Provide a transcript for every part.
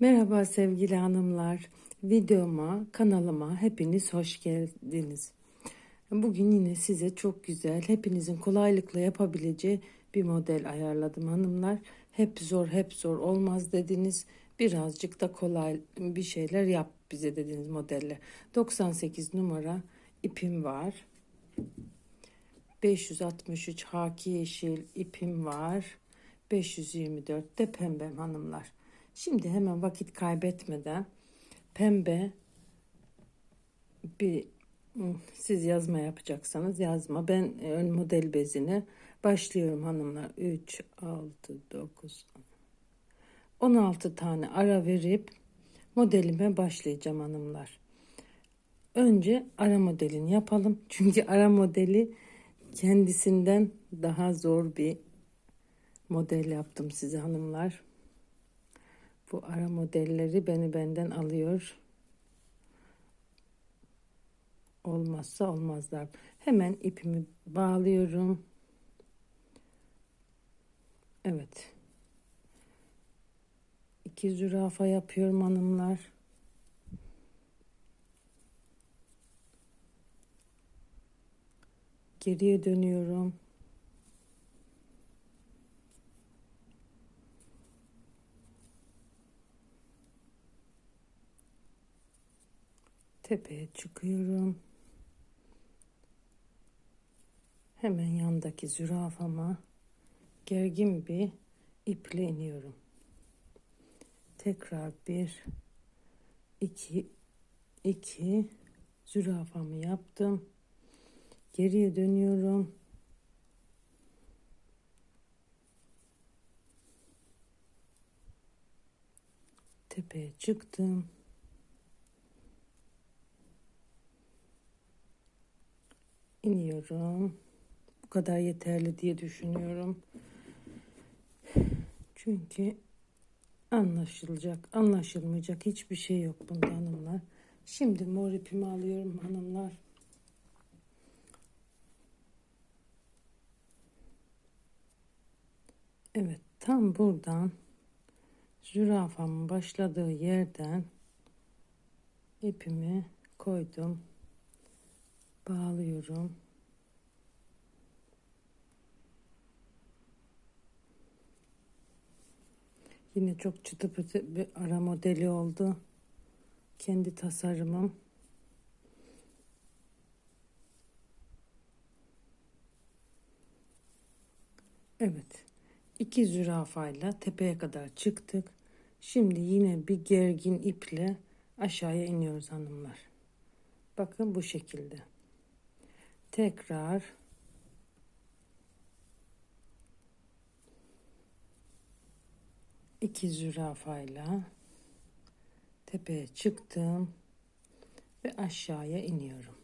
Merhaba sevgili hanımlar. Videoma, kanalıma hepiniz hoş geldiniz. Bugün yine size çok güzel, hepinizin kolaylıkla yapabileceği bir model ayarladım hanımlar. Hep zor, hep zor olmaz dediniz. Birazcık da kolay bir şeyler yap bize dediniz modelle. 98 numara ipim var. 563 haki yeşil ipim var. 524 de pembem hanımlar. Şimdi hemen vakit kaybetmeden pembe bir siz yazma yapacaksanız yazma. Ben ön model bezine başlıyorum hanımlar. 3, 6, 9, 16 tane ara verip modelime başlayacağım hanımlar. Önce ara modelini yapalım. Çünkü ara modeli kendisinden daha zor bir model yaptım size hanımlar. Bu ara modelleri beni benden alıyor. Olmazsa olmazlar. Hemen ipimi bağlıyorum. Evet. İki zürafa yapıyorum hanımlar. Geriye dönüyorum. Tepeye çıkıyorum. Hemen yandaki zürafama gergin bir iple iniyorum. Tekrar bir, iki, iki zürafamı yaptım. Geriye dönüyorum. Tepeye çıktım. İniyorum. Bu kadar yeterli diye düşünüyorum. Çünkü anlaşılacak, anlaşılmayacak hiçbir şey yok bunda hanımlar. Şimdi mor ipimi alıyorum hanımlar. Evet, tam buradan zürafamın başladığı yerden ipimi koydum bağlıyorum. Yine çok çıtı pıtı bir ara modeli oldu. Kendi tasarımım. Evet. iki zürafayla tepeye kadar çıktık. Şimdi yine bir gergin iple aşağıya iniyoruz hanımlar. Bakın bu şekilde tekrar iki zürafayla tepeye çıktım ve aşağıya iniyorum.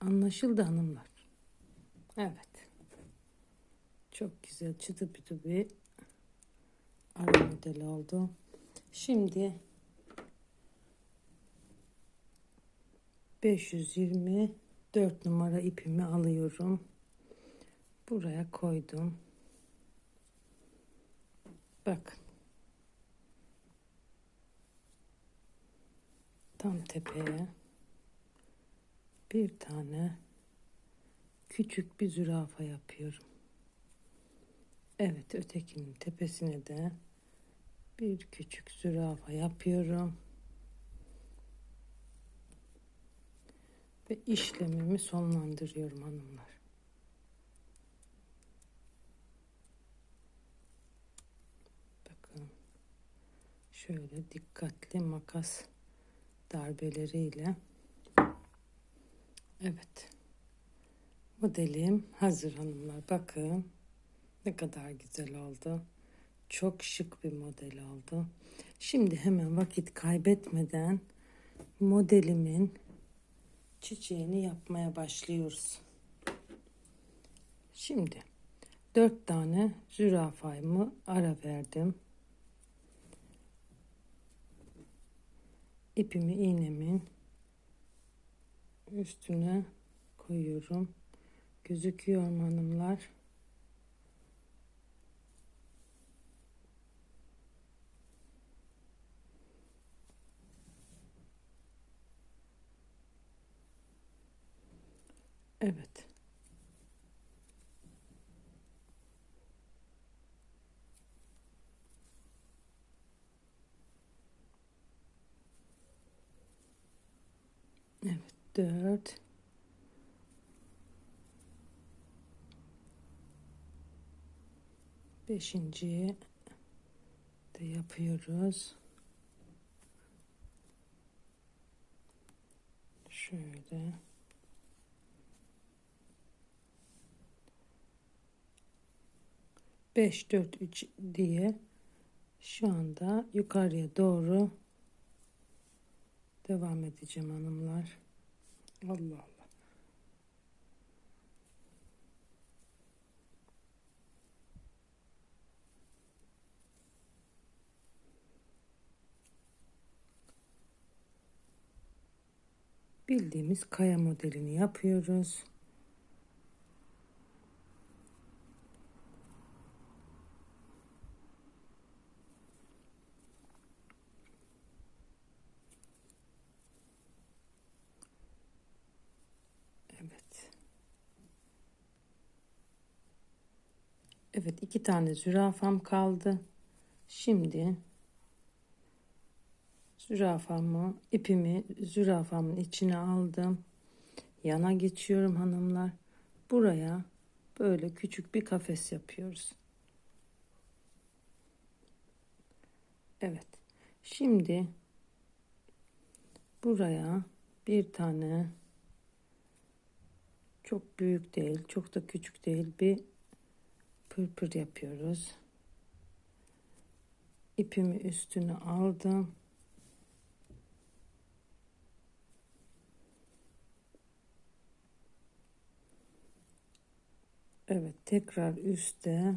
Anlaşıldı hanımlar. Evet. Çok güzel çıtı pıtı bir ara model oldu. Şimdi 520 4 numara ipimi alıyorum. Buraya koydum. Bakın. Tam tepeye bir tane küçük bir zürafa yapıyorum. Evet ötekinin tepesine de bir küçük zürafa yapıyorum. ve işlemimi sonlandırıyorum hanımlar. Bakın şöyle dikkatli makas darbeleriyle. Evet. Modelim hazır hanımlar. Bakın ne kadar güzel oldu. Çok şık bir model oldu. Şimdi hemen vakit kaybetmeden modelimin çiçeğini yapmaya başlıyoruz. Şimdi dört tane zürafamı ara verdim. ipimi iğnemin üstüne koyuyorum. Gözüküyor mu hanımlar? Evet. Evet, dört. Beşinciyi de yapıyoruz. Şöyle. Beş, dört, üç diye şu anda yukarıya doğru devam edeceğim hanımlar. Allah Allah. Bildiğimiz kaya modelini yapıyoruz. Evet. Evet iki tane zürafam kaldı. Şimdi zürafamı ipimi zürafamın içine aldım. Yana geçiyorum hanımlar. Buraya böyle küçük bir kafes yapıyoruz. Evet. Şimdi buraya bir tane çok büyük değil, çok da küçük değil bir pırpır yapıyoruz. İpimi üstüne aldım. Evet, tekrar üste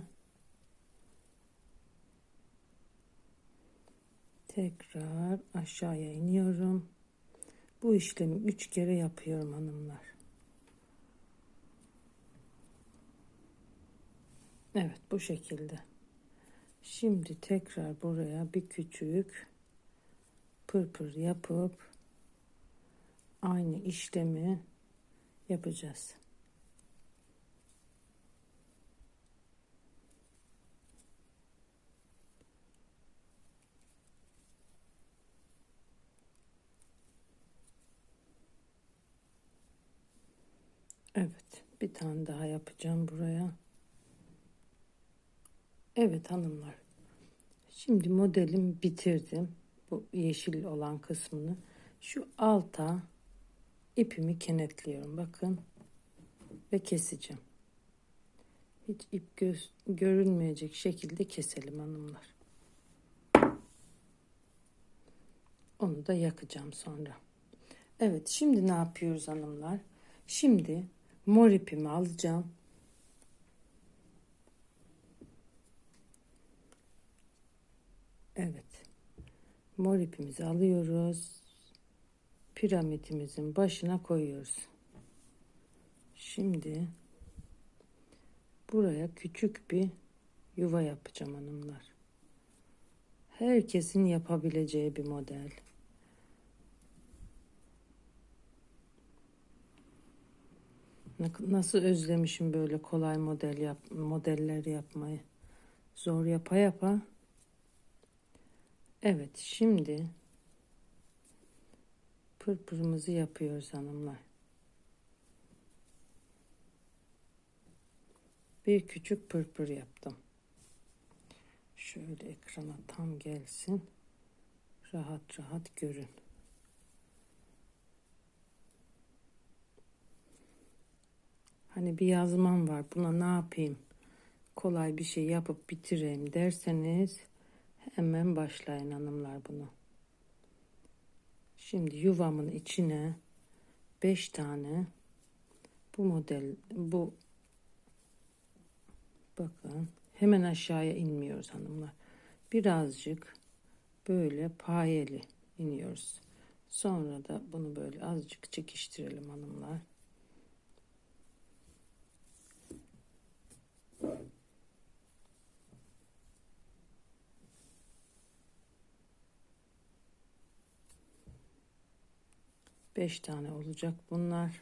tekrar aşağıya iniyorum. Bu işlemi üç kere yapıyorum hanımlar. Evet bu şekilde. Şimdi tekrar buraya bir küçük pırpır yapıp aynı işlemi yapacağız. Evet, bir tane daha yapacağım buraya. Evet hanımlar. Şimdi modelim bitirdim. Bu yeşil olan kısmını. Şu alta ipimi kenetliyorum. Bakın. Ve keseceğim. Hiç ip göz, görünmeyecek şekilde keselim hanımlar. Onu da yakacağım sonra. Evet şimdi ne yapıyoruz hanımlar? Şimdi mor ipimi alacağım. Evet. Mor ipimizi alıyoruz. Piramitimizin başına koyuyoruz. Şimdi buraya küçük bir yuva yapacağım hanımlar. Herkesin yapabileceği bir model. Nasıl özlemişim böyle kolay model yap modeller yapmayı. Zor yapa yapa Evet şimdi pırpırımızı yapıyoruz hanımlar. Bir küçük pırpır yaptım. Şöyle ekrana tam gelsin. Rahat rahat görün. Hani bir yazmam var. Buna ne yapayım? Kolay bir şey yapıp bitireyim derseniz Hemen başlayın hanımlar bunu. Şimdi yuvamın içine 5 tane bu model bu bakın hemen aşağıya inmiyoruz hanımlar. Birazcık böyle payeli iniyoruz. Sonra da bunu böyle azıcık çekiştirelim hanımlar. 5 tane olacak bunlar.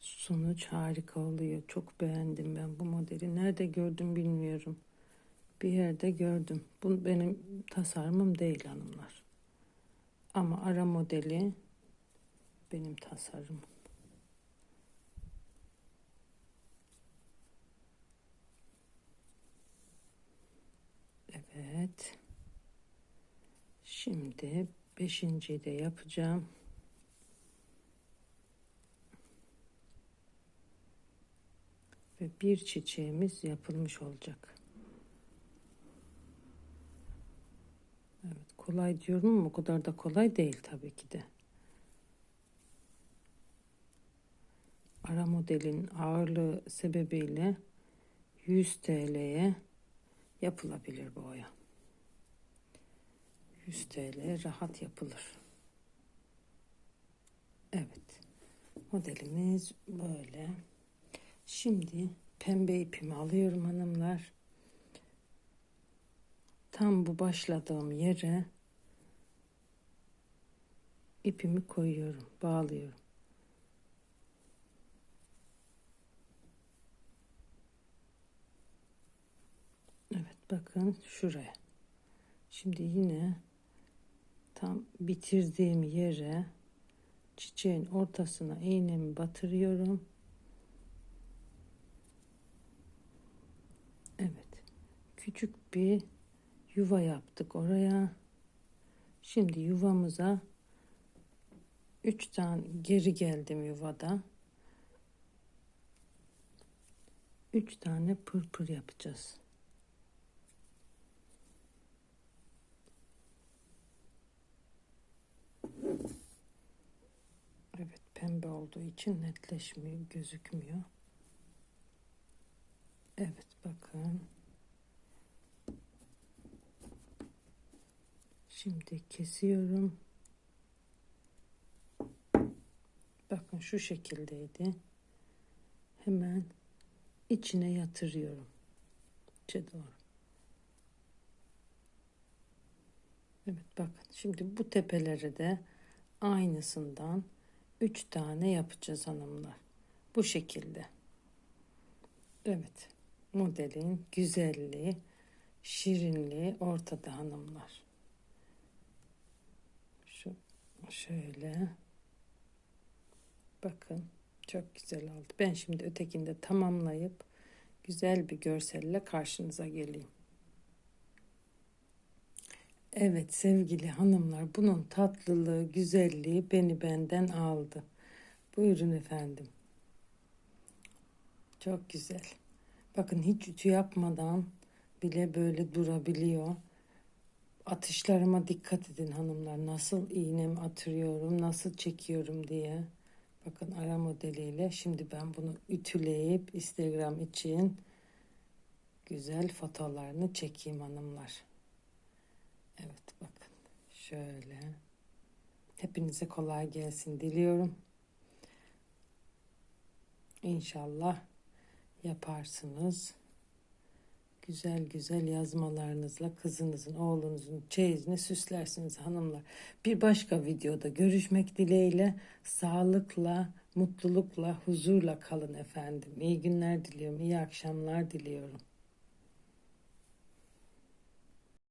Sonuç harika oluyor. Çok beğendim ben bu modeli. Nerede gördüm bilmiyorum. Bir yerde gördüm. Bu benim tasarımım değil hanımlar. Ama ara modeli benim tasarımım. Evet. Şimdi beşinciyi de yapacağım. Ve bir çiçeğimiz yapılmış olacak. Evet, kolay diyorum ama o kadar da kolay değil tabii ki de. Ara modelin ağırlığı sebebiyle 100 TL'ye yapılabilir bu oya. 100 TL rahat yapılır. Evet. Modelimiz böyle. Şimdi pembe ipimi alıyorum hanımlar. Tam bu başladığım yere ipimi koyuyorum, bağlıyorum. Evet bakın şuraya. Şimdi yine tam bitirdiğim yere çiçeğin ortasına iğnemi batırıyorum. Evet. Küçük bir yuva yaptık oraya. Şimdi yuvamıza 3 tane geri geldim yuvada. 3 tane pırpır yapacağız. Evet pembe olduğu için netleşmiyor, gözükmüyor. Evet bakın. Şimdi kesiyorum. Bakın şu şekildeydi. Hemen içine yatırıyorum. İçe doğru. Evet bakın şimdi bu tepelere de aynısından 3 tane yapacağız hanımlar. Bu şekilde. Evet. Modelin güzelliği, şirinliği ortada hanımlar. Şu şöyle. Bakın çok güzel oldu. Ben şimdi ötekinde tamamlayıp güzel bir görselle karşınıza geleyim. Evet sevgili hanımlar bunun tatlılığı, güzelliği beni benden aldı. Buyurun efendim. Çok güzel. Bakın hiç ütü yapmadan bile böyle durabiliyor. Atışlarıma dikkat edin hanımlar. Nasıl iğnemi atırıyorum, nasıl çekiyorum diye. Bakın ara modeliyle. Şimdi ben bunu ütüleyip Instagram için güzel fotolarını çekeyim hanımlar. Evet bakın şöyle. Hepinize kolay gelsin diliyorum. İnşallah yaparsınız. Güzel güzel yazmalarınızla kızınızın, oğlunuzun çeyizini süslersiniz hanımlar. Bir başka videoda görüşmek dileğiyle sağlıkla, mutlulukla, huzurla kalın efendim. İyi günler diliyorum, iyi akşamlar diliyorum.